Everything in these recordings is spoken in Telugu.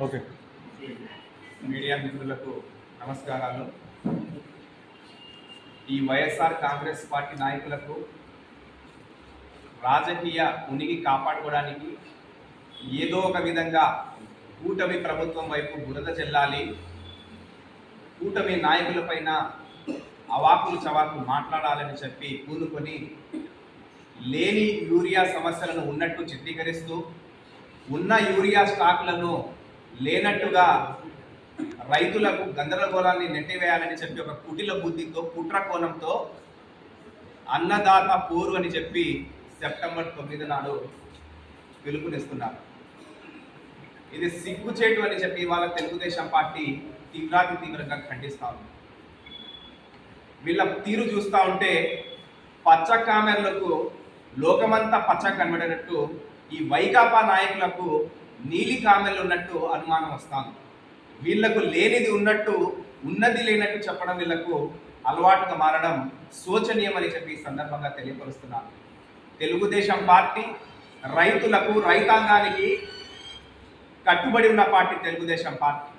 ఓకే. మీడియా మిత్రులకు నమస్కారాలు. ఈ వైఎస్ఆర్ కాంగ్రెస్ పార్టీ నాయకులకు రాజకీయ ఉనికి కాపాడుకోవడానికి ఏదో ఒక విధంగా కూటమి ప్రభుత్వం వైపు బురద చెల్లాలి కూటమి నాయకులపైన అవాకులు చవాకులు మాట్లాడాలని చెప్పి పూనుకొని లేని యూరియా సమస్యలను ఉన్నట్టు చిత్రీకరిస్తూ ఉన్న యూరియా స్టాక్లను లేనట్టుగా రైతులకు గందరగోళాన్ని నెట్టివేయాలని చెప్పి ఒక కుటిల బుద్ధితో కుట్ర కోణంతో అన్నదాత పోరు అని చెప్పి సెప్టెంబర్ తొమ్మిది నాడు పిలుపునిస్తున్నారు. ఇది సిగ్గుచేటు అని చెప్పి ఇవాళ తెలుగుదేశం పార్టీ తీవ్రాతి తీవ్రంగా ఖండిస్తా ఉంది. వీళ్ళ తీరు చూస్తూ ఉంటే పచ్చ కామెర్లకు లోకమంతా పచ్చ కనబడినట్టు ఈ వైకాపా నాయకులకు నీలి కామెలు ఉన్నట్టు అనుమానం వస్తాను. వీళ్ళకు లేనిది ఉన్నట్టు ఉన్నది లేనట్టు చెప్పడం వీళ్ళకు అలవాటుగా మారడం శోచనీయమని చెప్పి సందర్భంగా తెలియపరుస్తున్నాను. తెలుగుదేశం పార్టీ రైతులకు రైతాంగానికి కట్టుబడి ఉన్న పార్టీ తెలుగుదేశం పార్టీ.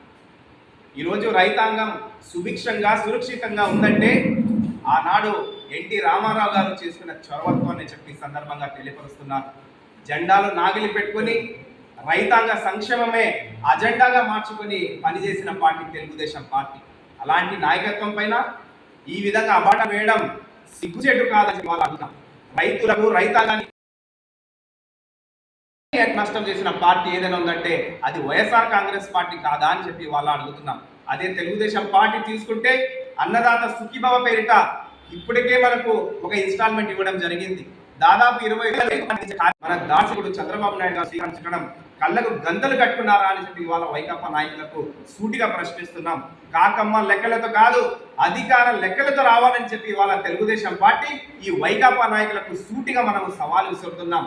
ఈరోజు రైతాంగం సుభిక్షంగా సురక్షితంగా ఉందంటే ఆనాడు ఎన్టీ రామారావు గారు చేసుకున్న చొరవత్వాన్ని చెప్పి సందర్భంగా తెలియపరుస్తున్నారు జెండాలు నాగిలి పెట్టుకొని రైతాంగ సంక్షేమమే అజెండాగా మార్చుకొని పనిచేసిన పార్టీ తెలుగుదేశం పార్టీ. అలాంటి నాయకత్వం పైన ఈ విధంగా అబాట వేయడం సిగ్గుచేటు కాదని వాళ్ళు అంటున్నాం రైతులకు రైతాంగాన్ని నష్టం చేసిన పార్టీ ఏదైనా ఉందంటే అది వైఎస్ఆర్ కాంగ్రెస్ పార్టీ కాదా అని చెప్పి వాళ్ళు అడుగుతున్నాం. అదే తెలుగుదేశం పార్టీ తీసుకుంటే అన్నదాత సుఖీభావ పేరిట ఇప్పటికే మనకు ఒక ఇన్స్టాల్మెంట్ ఇవ్వడం జరిగింది. దాదాపు ఇరవై మన దార్శకుడు చంద్రబాబు నాయుడు గారు స్వీకరించడం కళ్ళకు గంతలు కట్టుకున్నారా అని చెప్పి ఇవాళ వైకాపా నాయకులకు సూటిగా ప్రశ్నిస్తున్నాం. కాకమ్మ లెక్కలతో కాదు అధికార లెక్కలతో రావాలని చెప్పి ఇవాళ తెలుగుదేశం పార్టీ ఈ వైకాపా నాయకులకు సూటిగా మనం సవాలు విసురుతున్నాం.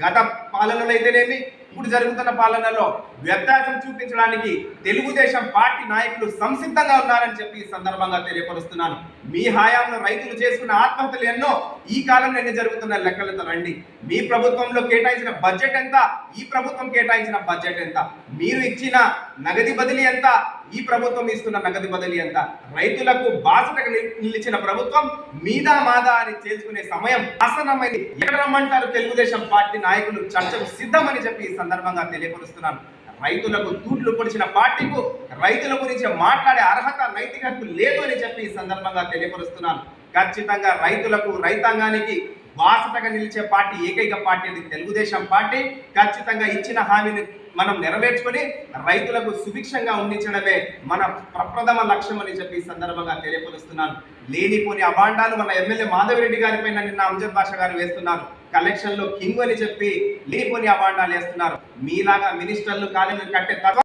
గత పాలనలో అయితేనేమి ఇప్పుడు జరుగుతున్న పాలనలో వ్యత్యాసం చూపించడానికి తెలుగుదేశం పార్టీ నాయకులు సంసిద్ధంగా ఉన్నారని చెప్పి ఈ సందర్భంగా తెలియపరుస్తున్నాను. మీ హయాంలో రైతులు చేసుకున్న ఆత్మహత్యలు ఎన్నో ఈ కాలంలో ఎన్ని జరుగుతున్న లెక్కలతో రండి. మీ ప్రభుత్వంలో కేటాయించిన బడ్జెట్ ఎంత? ఈ ప్రభుత్వం కేటాయించిన బడ్జెట్ ఎంత? మీరు ఇచ్చిన నగది బదిలీ ఎంత? ఈ ప్రభుత్వం ఇస్తున్న నగదు బదిలీ ఎంత? రైతులకు బాసటగా నిలిచిన ప్రభుత్వం మీద మాదా అని చేసుకునే సమయం అసనమైంది ఎక్కడ రమ్మంటారు తెలుగుదేశం పార్టీ నాయకులు? చర్చకు సిద్ధమని చెప్పి ఈ సందర్భంగా తెలియపరుస్తున్నాను. రైతులకు తూట్లు పొడిచిన పార్టీకు రైతుల గురించి మాట్లాడే అర్హత నైతిక హక్కు లేదు అని చెప్పి ఈ సందర్భంగా తెలియపరుస్తున్నాను. ఖచ్చితంగా రైతులకు రైతాంగానికి బాసటగా నిలిచే పార్టీ ఏకైక పార్టీ అది తెలుగుదేశం పార్టీ. ఖచ్చితంగా ఇచ్చిన హామీని మనం నెరవేర్చుకొని రైతులకు సుభిక్షంగా ఉండించడమే మన ప్రప్రథమ లక్ష్యం అని చెప్పి ఈ సందర్భంగా తెలియపరుస్తున్నాను. లేనిపోని అభాండాలు మన ఎమ్మెల్యే మాధవిరెడ్డి గారిపై నిన్న అంజద్ భాష గారు వేస్తున్నారు. కలెక్షన్లో కింగ్ అని చెప్పి లేనిపోని అభాండాలు వేస్తున్నారు. మీలాగా మినిస్టర్లు కాలేజీలు కట్టే తర్వాత